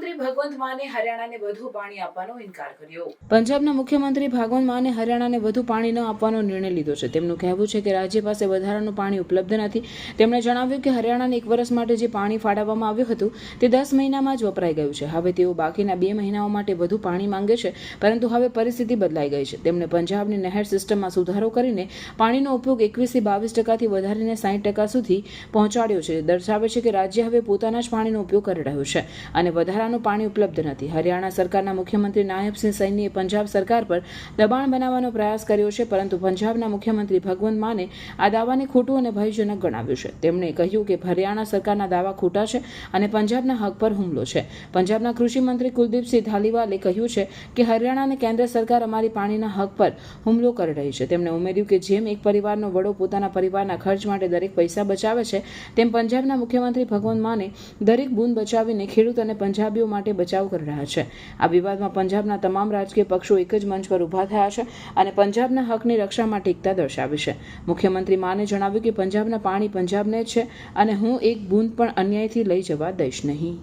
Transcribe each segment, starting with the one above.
મુખ્યમંત્રી ભગવંત માને હરિયાણાને વધુ પાણી આપવાનો ઇનકાર કર્યો. પંજાબના મુખ્યમંત્રી ભગવંત માને હરિયાણાને વધુ પાણી ન આપવાનો નિર્ણય લીધો છે. તેમનું કહેવું છે કે રાજ્ય પાસે વધારાનું પાણી ઉપલબ્ધ નથી. તેમણે જણાવ્યું કે હરિયાણાને એક વર્ષ માટે જે પાણી ફાળવવામાં આવ્યું હતું, તે દસ મહિનામાં જ વપરાઈ ગયું છે. હવે તેઓ બાકીના બે મહિનાઓ માટે વધુ પાણી માંગે છે, પરંતુ હવે પરિસ્થિતિ બદલાઈ ગઈ છે. તેમણે પંજાબની નહેર સિસ્ટમમાં સુધારો કરીને પાણીનો ઉપયોગ એકવીસથી બાવીસ ટકાથી વધારીને સાઠ ટકા સુધી પહોંચાડ્યો છે. દર્શાવે છે કે રાજ્ય હવે પોતાના જ પાણીનો ઉપયોગ કરી રહ્યું છે અને વધારાનું પાણી ઉપલબ્ધ નથી. હરિયાણા સરકારના મુખ્યમંત્રી નાયબસિંહ સૈનીએ પંજાબ સરકાર પર દબાણ બનાવવાનો પ્રયાસ કર્યો છે, પરંતુ પંજાબના મુખ્યમંત્રી ભગવંત માને આ દાવાને ખોટું અને ભયજનક ગણાવ્યું છે. તેમણે કહ્યું કે હરિયાણા સરકારના દાવા ખોટા છે અને પંજાબના હક પર હુમલો છે. પંજાબના કૃષિમંત્રી કુલદીપસિંહ ધાલીવાલે કહ્યું છે કે હરિયાણા અને કેન્દ્ર સરકાર અમારી પાણીના હક પર હુમલો કરી રહી છે. તેમણે ઉમેર્યું કે જેમ એક પરિવારનો વડો પોતાના પરિવારના ખર્ચ માટે દરેક પૈસા બચાવે છે, તેમ પંજાબના મુખ્યમંત્રી ભગવંત માને દરેક બૂંદ બચાવીને ખેડૂત અને પંજાબીઓ માટે બચાવ કરી રહ્યા છે આ વિવાદમાં પંજાબના તમામ રાજકીય પક્ષો એક જ મંચ પર ઊભા થયા છે અને પંજાબના હકની રક્ષા માટે એકતા દર્શાવી છે મુખ્યમંત્રી માને જણાવ્યું કે પંજાબના પાણી પંજાબને જ છે અને હું એક બૂંદ પણ અન્યાયથી લઈ જવા દઈશ નહીં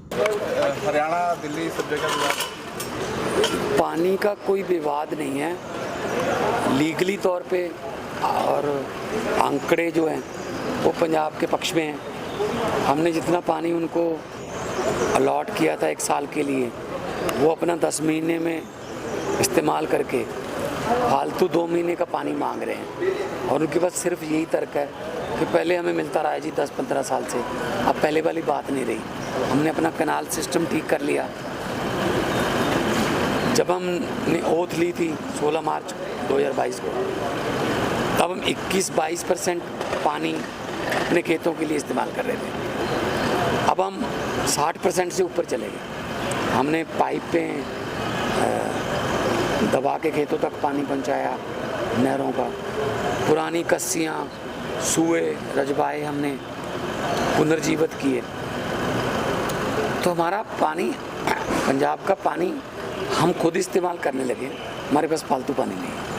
हरियाणा दिल्ली सब जगह विवाद पानी का कोई विवाद नहीं है लीगली तौर पे और आंकड़े जो हैं वो पंजाब के पक्ष में हैं हमने जितना पानी उनको अलॉट किया था एक साल के लिए। वो अपना दस महीने में इस्तेमाल करके फालतू दो महीने का पानी मांग रहे हैं। और उनके पास सिर्फ़ यही तर्क है कि पहले हमें मिलता रहा है जी दस पंद्रह साल से। अब पहले वाली बात नहीं रही। हमने अपना कनाल सिस्टम ठीक कर लिया। जब हमने ओथ ली थी 16 मार्च 2022 को, तब हम 21-22 परसेंट पानी अपने खेतों के लिए इस्तेमाल कर रहे थे। अब हम 60 परसेंट से ऊपर चले गए। हमने पाइपें दबा के खेतों तक पानी पहुँचाया, नहरों का। पुरानी कस्सियाँ, सूए, रजबाए हमने पुनर्जीवित किए। तो हमारा पानी, पंजाब का पानी हम खुद इस्तेमाल करने लगे। हमारे पास फालतू पानी नहीं है।